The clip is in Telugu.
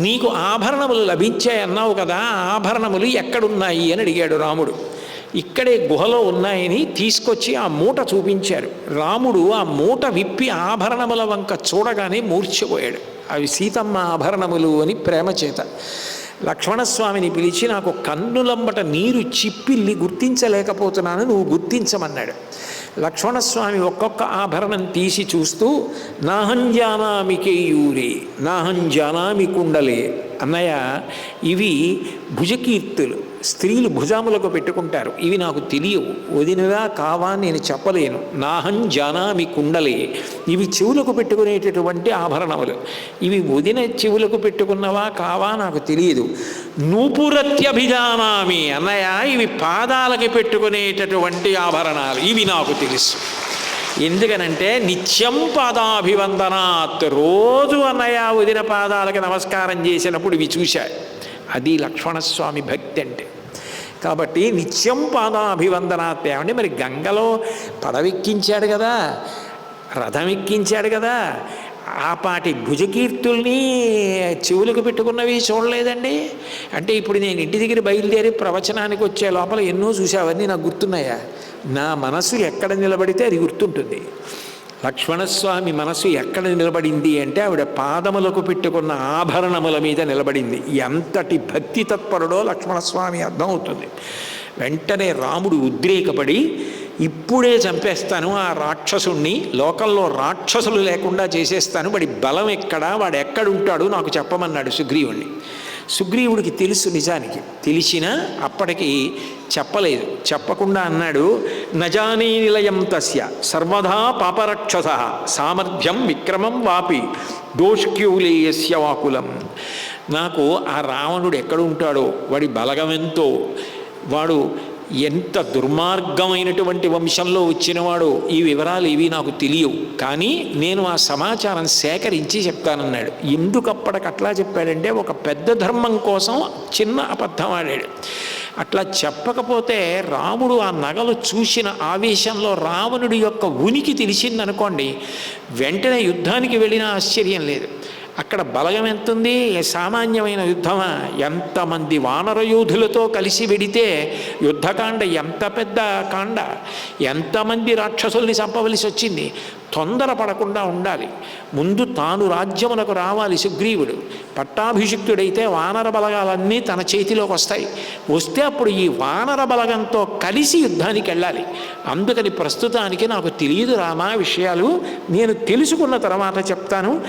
నీకు ఆభరణములు లభించాయన్నావు కదా ఆభరణములు ఎక్కడున్నాయి అని అడిగాడు రాముడు. ఇక్కడే గుహలో ఉన్నాయని తీసుకొచ్చి ఆ మూట చూపించారు. రాముడు ఆ మూట విప్పి ఆభరణముల వంక చూడగానే మూర్చిపోయాడు. అవి సీతమ్మ ఆభరణములు అని ప్రేమ చేత. లక్ష్మణస్వామిని పిలిచి నాకు కన్నులంబట నీరు చిప్పిల్లి గుర్తించలేకపోతున్నాను నువ్వు గుర్తించమన్నాడు. లక్ష్మణస్వామి ఒక్కొక్క ఆభరణం తీసి చూస్తూ నాహంజానామి కేయూరే నాహంజానామి కుండలే. అన్నయ్య ఇవి భుజకీర్తులు. స్త్రీలు భుజాములకు పెట్టుకుంటారు. ఇవి నాకు తెలియవు. వదినదా కావా నేను చెప్పలేను. నాహం జానామి కుండలే. ఇవి చెవులకు పెట్టుకునేటటువంటి ఆభరణములు. ఇవి వదిన చెవులకు పెట్టుకున్నవా కావా నాకు తెలియదు. నూపురత్యభిజానామి. అన్నయ్య ఇవి పాదాలకి పెట్టుకునేటటువంటి ఆభరణాలు. ఇవి నాకు తెలుసు. ఎందుకనంటే నిత్యం పాదాభివందనాత్. రోజు అన్నయ్య వదిన పాదాలకి నమస్కారం చేసినప్పుడు ఇవి చూశా. అది లక్ష్మణస్వామి భక్తి అంటే. కాబట్టి నిత్యం పాదాభివందనాత్ ఏమంటే మరి గంగలో పడవెక్కించాడు కదా రథం ఎక్కించాడు కదా ఆ పాటి భుజకీర్తుల్ని చెవులకు పెట్టుకున్నవి చూడలేదండి. అంటే ఇప్పుడు నేను ఇంటి దగ్గర బయలుదేరి ప్రవచనానికి వచ్చే లోపల ఎన్నో చూసావన్నీ నాకు గుర్తున్నాయా? నా మనసు ఎక్కడ నిలబడితే అది గుర్తుంటుంది. లక్ష్మణస్వామి మనసు ఎక్కడ నిలబడింది అంటే ఆవిడ పాదములకు పెట్టుకున్న ఆభరణముల మీద నిలబడింది. ఎంతటి భక్తి తత్పరుడో లక్ష్మణస్వామి అర్థమవుతుంది. వెంటనే రాముడు ఉద్రేకపడి ఇప్పుడే చంపేస్తాను ఆ రాక్షసుణ్ణి. లోకంలో రాక్షసులు లేకుండా చేసేస్తాను. వాడి బలం ఎక్కడా? వాడు ఎక్కడుంటాడు? నాకు చెప్పమన్నాడు సుగ్రీవుణ్ణి. సుగ్రీవుడికి తెలుసు నిజానికి. తెలిసినా అప్పటికి చెప్పలేదు. చెప్పకుండా అన్నాడు నజానీ నిలయం తస్య. సర్వదా పాపరక్షస. సామర్థ్యం విక్రమం వాపి. దోష్క్యూలేయస్య వాకులం. నాకు ఆ రావణుడు ఎక్కడ ఉంటాడో వాడి బలగమెంతో వాడు ఎంత దుర్మార్గమైనటువంటి వంశంలో వచ్చినవాడో ఈ వివరాలు ఇవి నాకు తెలియవు. కానీ నేను ఆ సమాచారం సేకరించి చెప్తానన్నాడు. ఎందుకు అప్పటికట్లా చెప్పాడంటే ఒక పెద్ద ధర్మం కోసం చిన్న అబద్ధం ఆడాడు. అట్లా చెప్పకపోతే రాముడు ఆ నగలు చూసిన ఆవేశంలో రావణుడి యొక్క ఉనికి తెలిసిందనుకోండి వెంటనే యుద్ధానికి వెళ్ళినా ఆశ్చర్యం లేదు. అక్కడ బలగం ఎంతుంది? సామాన్యమైన యుద్ధమా? ఎంతమంది వానర యోధులతో కలిసి వెడితే యుద్ధకాండ ఎంత పెద్ద కాండ? ఎంతమంది రాక్షసుల్ని చంపవలసి వచ్చింది? తొందరపడకుండా ఉండాలి. ముందు తాను రాజ్యమునకు రావాలి సుగ్రీవుడు. పట్టాభిషిక్తుడైతే వానర బలగాలన్నీ తన చేతిలోకి వస్తాయి. వస్తే అప్పుడు ఈ వానర బలగంతో కలిసి యుద్ధానికి వెళ్ళాలి. అందుకని ప్రస్తుతానికి నాకు తెలియదు రామా విషయాలు. నేను తెలుసుకున్న తర్వాత చెప్తాను.